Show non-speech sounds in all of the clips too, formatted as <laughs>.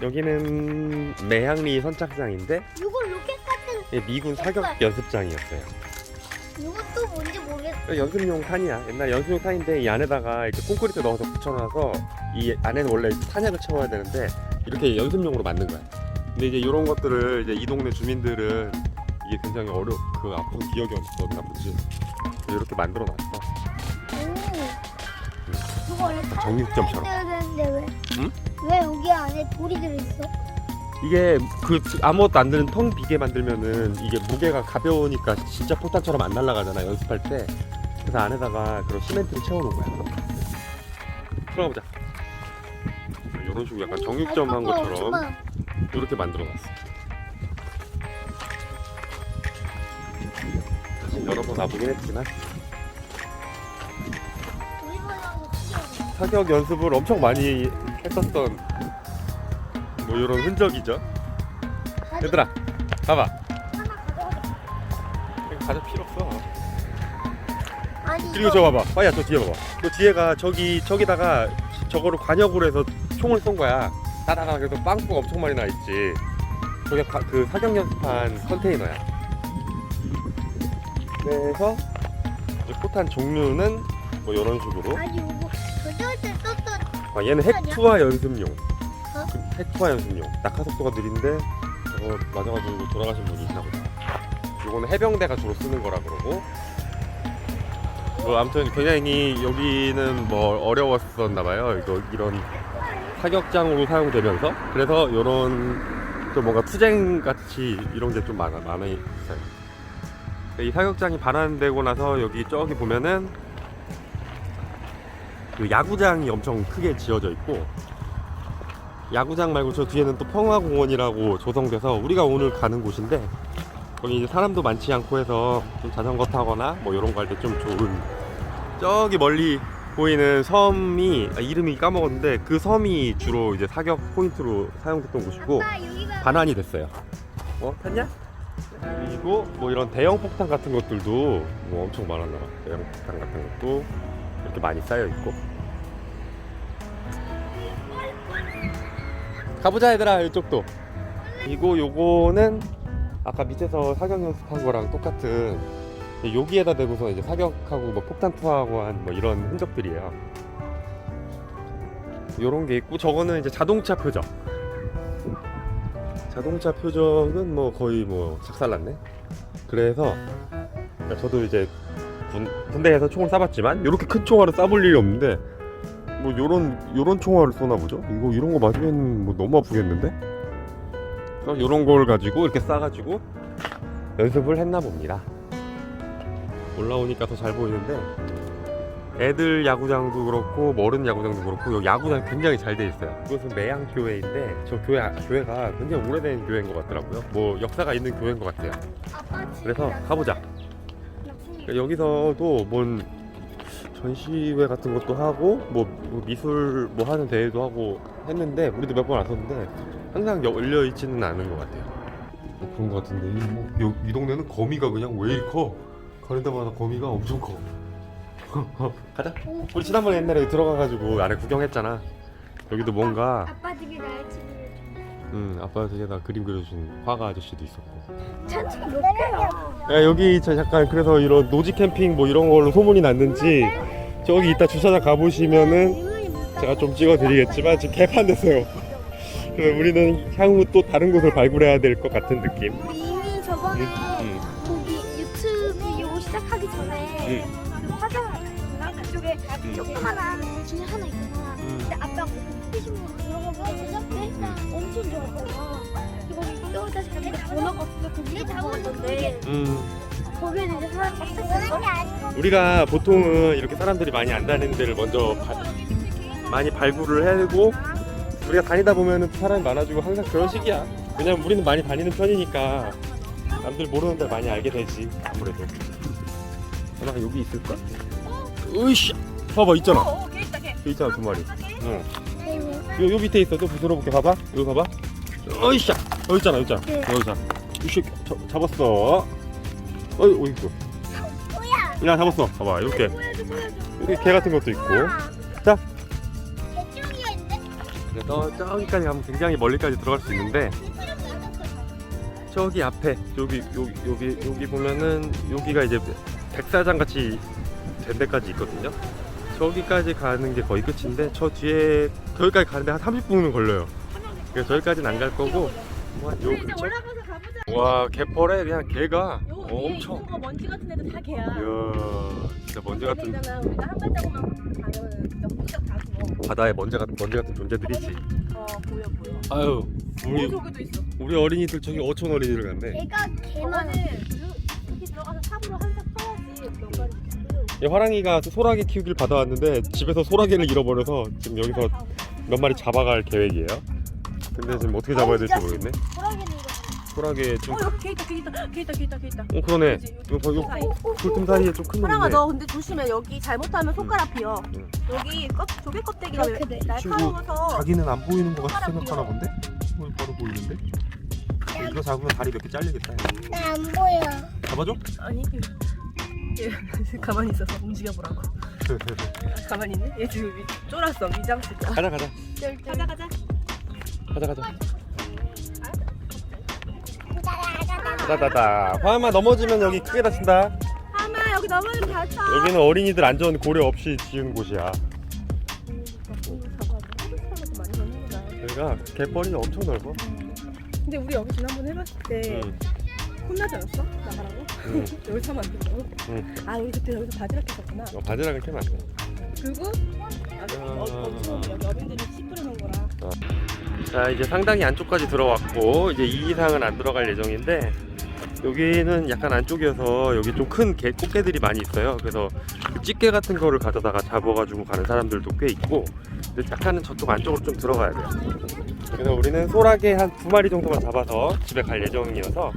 여기는 매향리 선착장인데 이거 로켓 같은 예, 미군 사격 연습장이었어요. 이것도 뭔지 모르겠어. 연습용 탄이야. 옛날 연습용 탄인데 이 안에다가 이제 콘크리트 넣어서 붙여놔서 이 안에는 원래 탄약을 채워야 되는데 이렇게 연습용으로 만든 거야. 근데 이제 이런 것들을 이제 이 동네 주민들은 이게 굉장히 어려 그 아픈 기억이 없었나 보지. 이렇게 만들어 놨어. 오. 이거 원래 정육점처럼. 되는데 왜? 응? 왜 여기 안에 돌이 들어있어? 이게 그 아무것도 안 드는 텅 비게 만들면은 이게 무게가 가벼우니까 진짜 포탄처럼 안 날아가잖아 연습할 때. 그래서 안에다가 그런 시멘트를 채워놓은 거야. 들어가 보자. 이런 식으로 약간 정육점 한 것처럼 이렇게 만들어놨어. 사실 여러 번 와보긴 했지만 사격 연습을 엄청 많이 했었던 뭐 이런 흔적이죠. 얘들아, 봐봐. 이거 가져 필요 없어. 아니 그리고 저 봐봐. 빠야 저 뒤에 봐봐. 저 뒤에가 저기 저기다가 저거를 관역으로 해서 총을 쏜 거야. 따다다 그래서 빵꾸가 엄청 많이 나 있지. 저게 가- 그 사격 연습한 컨테이너야. 그래서 이제 포탄 종류는 뭐 이런 식으로. 아니 이거 저럴 때 던 아, 얘는 핵투하 연습용. 어? 그 핵투하 연습용. 낙하 속도가 느린데 저거 맞아가지고 돌아가신 분이 있나 보다. 요거는 해병대가 주로 쓰는 거라 그러고. 뭐 아무튼 굉장히 여기는 뭐 어려웠었나 봐요. 이거 이런 사격장으로 사용되면서 그래서 이런 좀 뭔가 투쟁 같이 이런 게 좀 많아 많아 있어요. 이 사격장이 반환되고 나서 여기 저기 보면은 그 야구장이 엄청 크게 지어져 있고 야구장 말고 저 뒤에는 또 평화공원이라고 조성돼서 우리가 오늘 가는 곳인데 거기 이제 사람도 많지 않고 해서 좀 자전거 타거나 뭐 이런 거 할 때 좀 좋은 저기 멀리 보이는 섬이 아, 이름이 까먹었는데 그 섬이 주로 이제 사격 포인트로 사용됐던 곳이고 반환이 됐어요. 어 탔냐? 그리고 뭐 이런 대형 폭탄 같은 것들도 뭐 엄청 많았나 봐. 대형 폭탄 같은 것도 이렇게 많이 쌓여 있고. 가보자 얘들아 이쪽도. 그리고 요거는 아까 밑에서 사격 연습한 거랑 똑같은 여기에다 대고서 이제 사격하고 뭐 폭탄 투하하고 한 뭐 이런 흔적들이에요. 요런 게 있고 저거는 이제 자동차 표적. 자동차 표적은 뭐 거의 뭐 작살났네. 그래서 저도 이제 군, 군대에서 총을 쏴봤지만 이렇게 큰 총알을 쏴볼 일이 없는데 뭐 요런 요런 총알을 쏘나 보죠. 이거 이런 거 맞으면 뭐 너무 아프겠는데? 그래서 요런 걸 가지고 이렇게 쏴가지고 연습을 했나 봅니다. 올라오니까 더 잘 보이는데 애들 야구장도 그렇고 뭐 어른 야구장도 그렇고 여기 야구장 굉장히 잘 돼 있어요. 이것은 매양 교회인데 저 교회 교회가 굉장히 오래된 교회인 것 같더라고요. 뭐 역사가 있는 교회인 것 같아요. 그래서 가보자. 여기서도 뭔 전시회 같은 것도 하고 뭐, 뭐 미술 뭐 하는 대회도 하고 했는데 우리도 몇 번 왔었는데 항상 열려 있지는 않은 것 같아요. 뭐 그런 것 같은데 이, 뭐, 여- 이 동네는 거미가 그냥 왜 이리 커? 가는 데마다 거미가 엄청 커. <laughs> 가자. 우리 지난번에 옛날에 들어가가지고 안에 구경했잖아. 여기도 뭔가 아빠 집이 나 의 집이 음 아빠 댁에다 그림 그려준 화가 아저씨도 있었고. 천천 몇 개야? 야 여기 저 잠깐 그래서 이런 노지 캠핑 뭐 이런 걸로 소문이 났는지 저기 이따 주차장 가보시면은 제가 좀 찍어드리겠지만 지금 개판됐어요. 그래서 우리는 향후 또 다른 곳을 발굴해야 될 것 같은 느낌. 이미 저번에 음. 거기 유튜브 이거 시작하기 전에 음. 그 화장 그쪽에 음. 조그만한 중에 하나 있잖아. 음. 근데 아빠가 호기심으로 들어가서 제작해 엄청 좋았잖아. 이거 또 다시 갔는데 번호가 없어. 거기에 잡았는데 음. 거기는 이제 사람 꽉 찼어. 우리가 보통은 이렇게 사람들이 많이 안 다니는 데를 먼저 바- 많이 발굴을 하고 우리가 다니다 보면은 사람이 많아지고 항상 그런 식이야. 왜냐면 우리는 많이 다니는 편이니까 남들 모르는 데를 많이 알게 되지 아무래도. 하나 여기 있을까? 으이씨. 봐봐 있잖아. 어, 걔 있다, 걔. 여기 있잖아 두 마리. 응. 요, 요 밑에 있어. 또 부스러볼게. 봐봐. 여기 봐봐. 어이씨. 여기 있잖아. 여기 있잖아. 네. 여기 있잖아. 이씨 잡- 잡았어. 어이 어이 있어. 야 잡았어. 봐봐. 이렇게 보여줘 보여줘. 여기 개 같은 것도 있고. 우와. 자. 개쪽이가 있네. 그래서 저기까지 가면 굉장히 멀리까지 들어갈 수 있는데 저기 앞에 여기 여기 여기 여기 보면은 여기가 이제 백사장 같이 된 데까지 있거든요. 저기까지 가는 게 거의 끝인데 저 뒤에 거기까지 가는데 한 30분은 걸려요. 그래서 저기까지는 안 갈 거고 와, 요 이제 근처? 올라가서 가보자. 와 개펄에 그냥 개가 요 위에 엄청 있는 거 먼지 같은 애도 다 개야. 이야 진짜 먼지 같은 있잖아. 우리가 한 발자국만 진짜 훌쩍 다 죽어. 바다에 먼지 같은 먼지 같은 존재들이지. 어 보여 보여. 아유 어 우리 저기도 있어. 우리 어린이들 저기 어촌 어린이들 갔네. 얘가 개만 저거는 화랑이가 소라게 키우길 받아왔는데 집에서 소라게를 잃어버려서 지금 여기서 몇 마리 잡아갈 계획이에요. 근데 지금 어떻게 잡아야 될지 모르겠네. 호랑이는 이거 소라게 좀. 어 여기 개 있다 개 있다 개 있다 개 있다 개 있다. 어 그러네. 그치, 여기 이거 봐, 이거 사이. 굴tum 사이에 좀큰 사랑아 놈인데. 너 근데 조심해 여기 잘못하면 손가락 비어. 응. 여기 껍 조개 껍데기가 이렇게 돼. 날카로워서 자기는 안 보이는 것 같이 생각하나 본데? 어, 바로 보이는데? 이거 잡으면 다리 몇 개 잘리겠다. 나안 보여 잡아줘? 아니 얘 <laughs> 가만히 있어서 움직여 보라고. 아, 가만히 있네. 얘 지금 위- 쫄았어 위장실. 가자 가자 가자 가자. 가자 가자. 다다다. 화마 넘어지면 여기 크게 다친다. 하마 여기 넘어지면 다쳐. 여기는 어린이들 안전 고려 없이 지은 곳이야. 여기가 갯벌이 엄청 넓어. 근데 우리 여기 지난번 해봤을 때 응. 혼나지 않았어? 나가라고? 응. 여기 사면 안 된다고? 응. 아 우리 그때 여기서 바지락 했었구나 어, 바지락을 캐면 안 돼. 그리고 아, 어, 엄청 여기 어민들이 씨 뿌려 놓은 거라 자 이제 상당히 안쪽까지 들어왔고 이제 이 이상은 안 들어갈 예정인데 여기는 약간 안쪽이어서 여기 좀큰개 꽃게들이 많이 있어요. 그래서 그 찌개 같은 거를 가져다가 잡아가지고 가는 사람들도 꽤 있고 근데 약간은 저쪽 안쪽으로 좀 들어가야 돼요. 그래서 우리는 소라게 한 두 마리 정도만 잡아서 집에 갈 예정이어서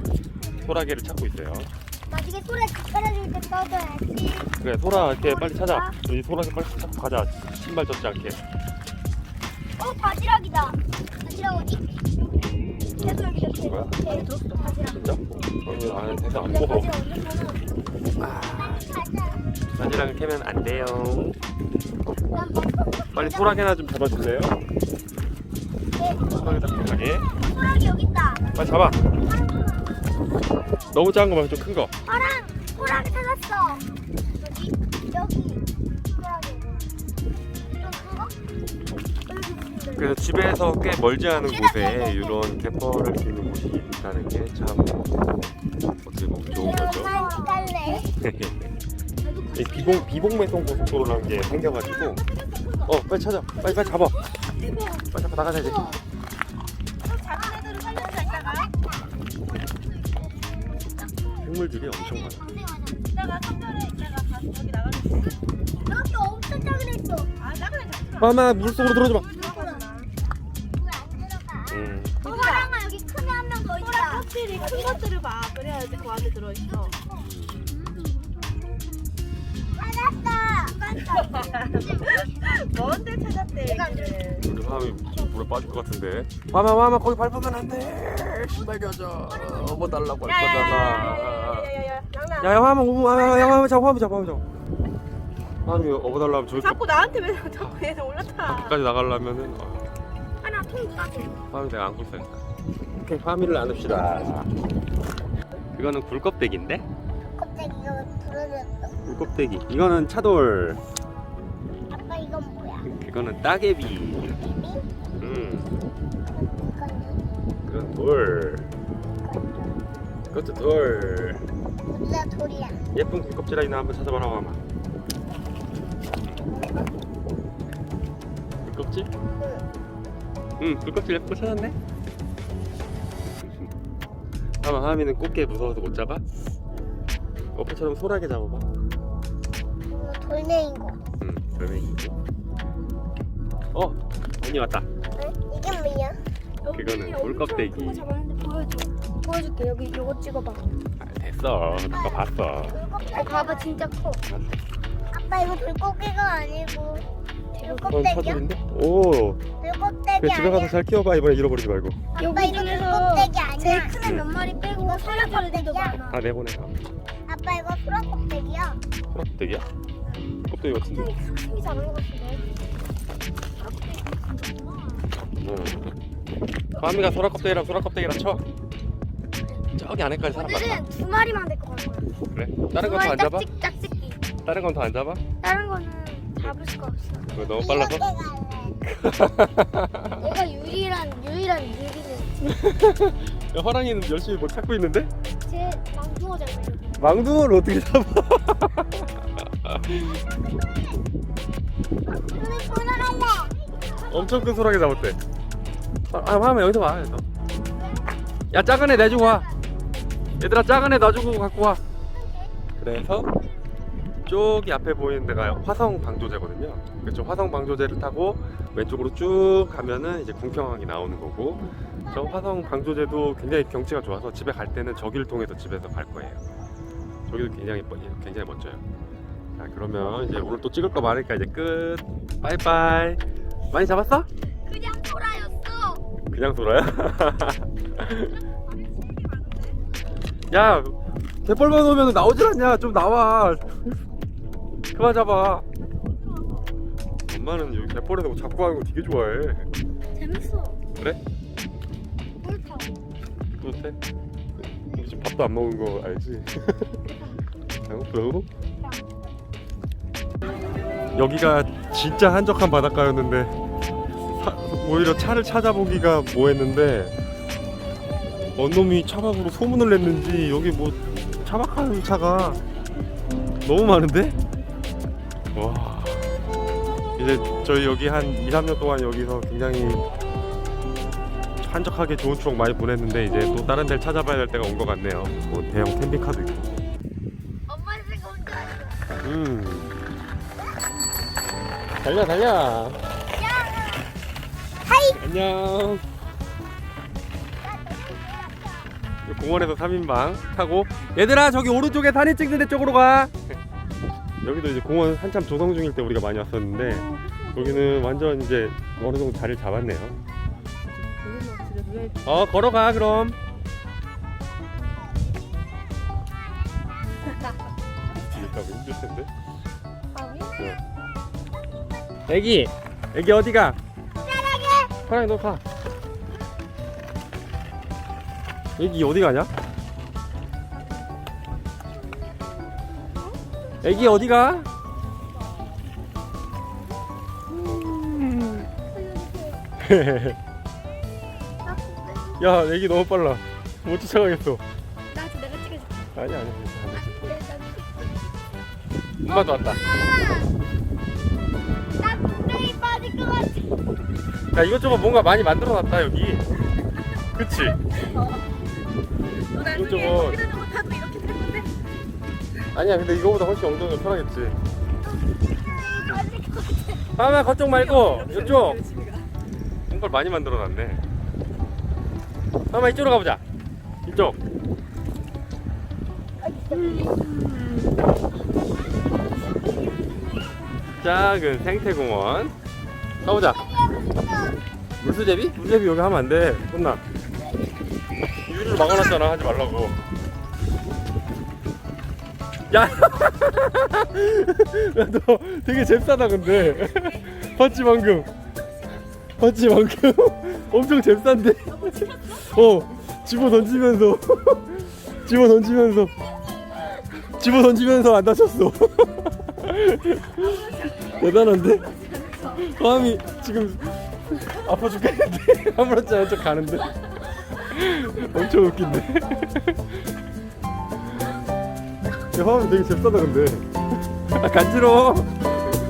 소라게를 찾고 있어요. 나중에 소리 깎아줄 때 써줘야지 그래 소라 이렇게 빨리 찾아. 우리 소라게 빨리 찾고 가자. 신발 젖지 않게. 어 바지락이다 바지락 어디? 계속 여기 이렇게 뭐야? 네, 바지락 진짜? 어, 아, 대체 안 야, 먹어. 바지락 바지락을 캐면 안 돼요. 난 먹고 빨리 소라게나 좀 잡아줄래요? 소라게 잡고 가게. 소라기 여기 있다 빨리 잡아. 너무 작은 거 말고 좀 큰 거. 파랑 소라기 찾았어. 여기 여기 거? 여기. 그래서 집에서 꽤 멀지 않은 곳에 이런 수 있는 곳이 있다는 게 참 어떻게 보면 좋은 거죠. <laughs> 이 비봉 비봉매송 고속도로라는 게 생겨가지고. 어 빨리 찾아. 빨리 빨리 잡아. 빨리 잡아 나가자 이제 생물들이 엄청 많아. 이따가 선별해. 이따가 가 여기 나가는 여기 엄청 작은 애 있어. 아 작은 애 잡지 마. 마마 물속으로 들어오지 마. 들어가잖아 물안 들어가? 음. 여기 큰 애 한 명더 소라 있다 껍질이 큰 것들을 봐. 그래야지 그 안에 들어있어. 찾았다. <laughs> 뭔데 찾았대 안 얘기를. 우리 화음이 물에 빠질 것 같은데 마마 마마 거기 밟으면 안돼 신발 겨져 어머 달라고 할 거잖아 야야야야야야야 양나 야야 화마 오무 야야 화마 잡아 화마 잡아 화마 잡아 화음이 업어달라면 저기 자꾸 나한테 왜 자꾸 얘는 올라타 밖까지 나가려면은 어, 하나 통 싸게 화음이 내가 안고 있어야겠다 오케이 화미를 나눕시다 이거는 굴껍데기인데? 갑자기 이거 부러졌어 굴껍데기 이거는 차돌 아빠 이건 뭐야? 이거는 따개비 돌. 이것도 돌. 진짜 돌이야. 예쁜 굴껍질이 나 한번 찾아봐라 마마 굴껍질? 응. 굴껍질 예쁜 거 찾았네. 하마 하미는 꽃게 무서워서 못 잡아? 오빠처럼 소라게 잡아봐. 이거 돌멩인 거. 응 돌멩이고. 어 언니 왔다. 응? 이게 뭐야? 그거는 굴껍데기. 그거 잡았는데 보여줘. 보여줄게. 여기 이거 찍어봐. 아, 됐어. 누가 봤어. 아 봐봐 진짜 커. 아빠 이거 불꽃게가 아니고 불꽃대기야? 차돌인데? 오. 불꽃대기 그래 집에 가서 아니야? 잘 키워봐. 이번에 잃어버리지 말고. 아빠 이거 불꽃대기 아니야? 제일 큰애 몇 마리 빼고 소라껍데기야 다 내보내가. 아빠 이거 소라껍데기야? 소라껍데기야? 껍데기 같은데. 크기 작은 거 같은데. 응. 화미가 소라 껍데기랑 소라 껍데기랑 쳐. 저기 안에까지 사람 많다. 오늘은 두 마리만 데리고 갈 거야. 그래? 다른 두건더안 마리 잡아? 짝짓 짝짓기. 다른 건 더 안 잡아? 다른 거는 잡을 수가 없어. 그거 너무 빨라서? 얘가 유일한 유일한 유리는 <laughs> 야, 화랑이는 열심히 뭐 찾고 있는데? 제 망둥어잖아요. 망둥어를 어떻게 잡아? <laughs> 엄청 큰 소라게 잡았대. 아, 아 화면 여기서 봐. 여기서. 야, 작은 애 내주고 와. 얘들아, 작은 애 놔주고 갖고 와. 그래서 저기 앞에 보이는 데가 화성 방조제거든요. 그쪽 화성 방조제를 타고 왼쪽으로 쭉 가면은 이제 궁평항이 나오는 거고 저 화성 방조제도 굉장히 경치가 좋아서 집에 갈 때는 저기를 통해서 집에서 갈 거예요. 저기도 굉장히 멋- 굉장히 멋져요. 자 그러면 이제 오늘 또 찍을 거 많으니까 이제 끝. 바이바이. 많이 잡았어? 그냥 소라였어. 그냥 돌아야? <laughs> 야, 개뻘만 오면 나오질 않냐? 좀 나와. 그만 잡아. 엄마는 여기 개뻘에서 뭐 잡고 하는 거 되게 좋아해. 재밌어. 그래? 물 타. 뿌듯해? 우리 지금 밥도 안 먹은 거 알지? 배고프다고? 여기가 진짜 한적한 바닷가였는데 사- 오히려 차를 찾아보기가 뭐했는데 언놈이 차박으로 소문을 냈는지 여기 뭐 차박하는 차가 너무 많은데? 와 이제 저희 여기 한 2, 3년 동안 여기서 굉장히 한적하게 좋은 추억 많이 보냈는데 이제 또 다른 데를 찾아봐야 될 때가 온 것 같네요 뭐 대형 캠핑카도 있고 엄마 생각 혼자. 음. 달려 달려. 안녕. 이 공원에서 3인방 타고 얘들아 저기 오른쪽에 사진 찍는 데 쪽으로 가. <laughs> 여기도 이제 공원 한참 조성 중일 때 우리가 많이 왔었는데 여기는 완전 이제 어느 정도 자리를 잡았네요. 어 걸어가 그럼. 가면 힘들 텐데. 아, 왜? 애기, 애기 어디가? 사랑이 너 가. 애기 어디 가냐? 애기 어디 가? <laughs> 야, 애기 너무 빨라. 못 쫓아가겠어. 나도 내가 찍어줄게. 아니 아니. 아니. 엄마도 왔다. 야 이것저것 뭔가 많이 만들어놨다 여기. 그치? 너 나중에 이것저것. 거기다 놓고 타도 이렇게 될 건데. 아니야 근데 이거보다 훨씬 엉덩이가 편하겠지. 빠질 것 같아. 하나 그쪽 말고 이쪽. 그래, 집에 가. 뭔걸 많이 만들어놨네. 하나 이쪽으로 가보자. 이쪽. 작은 생태공원. 가보자. 물수제비? 물수제비 여기 하면 안 돼. 혼나. 유리를 막아놨잖아. 하지 말라고. 야! <laughs> 야, 너 되게 잽싸다, 근데. <laughs> 봤지, 방금? 봤지, 방금? <laughs> 엄청 잽싼데? 어, 집어 던지면서. 집어 던지면서. 집어 던지면서 안 다쳤어. 대단한데? 화음이 지금 아파 죽겠는데? <laughs> 아무렇지 않은 척 가는데? 엄청 웃긴데? <laughs> 야, 화음이 되게 잽싸다, 근데. 아, <laughs> 간지러워.